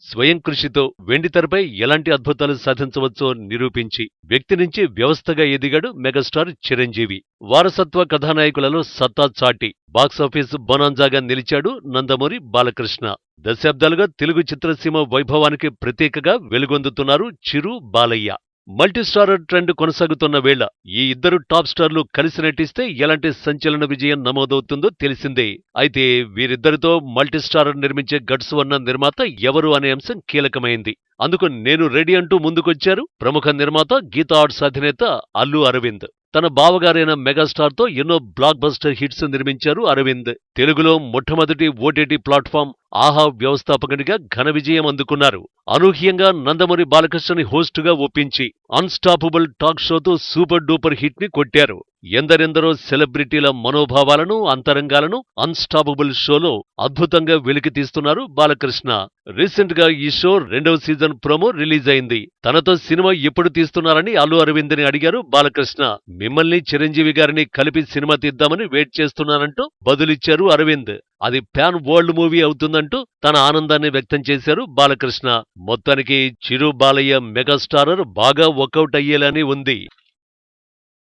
స్వయం కృషితో వెండితెరపై ఎలాంటి అద్భుతాలు సాధించవచ్చో నిరూపించి వ్యక్తి నుంచి వ్యవస్థగా ఎదిగాడు మెగాస్టార్ చిరంజీవి. వారసత్వ కథానాయకులలో సత్తా చాటి బాక్సాఫీస్ బొనాంజాగా నిలిచాడు నందమూరి బాలకృష్ణ. దశాబ్దాలుగా తెలుగు చిత్రసీమ వైభవానికి ప్రతీకగా వెలుగొందుతున్నారు చిరు బాలయ్య. మల్టీస్టారర్ ట్రెండ్ కొనసాగుతున్న వేళ ఈ ఇద్దరు టాప్ స్టార్లు కలిసి నటిస్తే ఎలాంటి సంచలన విజయం నమోదవుతుందో తెలిసిందే. అయితే వీరిద్దరితో మల్టీస్టారర్ నిర్మించే గట్స్ ఉన్న నిర్మాత ఎవరు అనే అంశం కీలకమైంది. అందుకు నేను రెడీ అంటూ ముందుకొచ్చారు ప్రముఖ నిర్మాత గీతా ఆర్ట్స్ అధినేత అల్లు అరవింద్. తన బావగారైన మెగాస్టార్తో ఎన్నో బ్లాక్ బస్టర్ హిట్స్ నిర్మించారు అరవింద్. తెలుగులో మొట్టమొదటి ఓటీటీ ప్లాట్ఫామ్ ఆహా వ్యవస్థాపకునిగా ఘన విజయం అందుకున్నారు. అనూహ్యంగా నందమూరి బాలకృష్ణని హోస్టుగా ఒప్పించి అన్స్టాపబుల్ టాక్ షోతో సూపర్ డూపర్ హిట్ని కొట్టారు. ఎందరెందరో సెలబ్రిటీల మనోభావాలను అంతరంగాలను అన్స్టాపబుల్ షోలో అద్భుతంగా వెలికి తీస్తున్నారు బాలకృష్ణ. రీసెంట్గా ఈ షో రెండవ సీజన్ ప్రోమో రిలీజ్ అయింది. తనతో సినిమా ఎప్పుడు తీస్తున్నారని అల్లు అరవింద్ని అడిగారు బాలకృష్ణ. మిమ్మల్ని చిరంజీవి గారిని కలిపి సినిమా తీద్దామని వెయిట్ చేస్తున్నానంటూ బదులిచ్చారు అరవింద్. అది ప్యాన్ వరల్డ్ మూవీ అవుతుందంటూ తన ఆనందాన్ని వ్యక్తం చేశారు బాలకృష్ణ. మొత్తానికి చిరు బాలయ్య మెగాస్టారర్ బాగా వర్కౌట్ అయ్యేలానే ఉంది.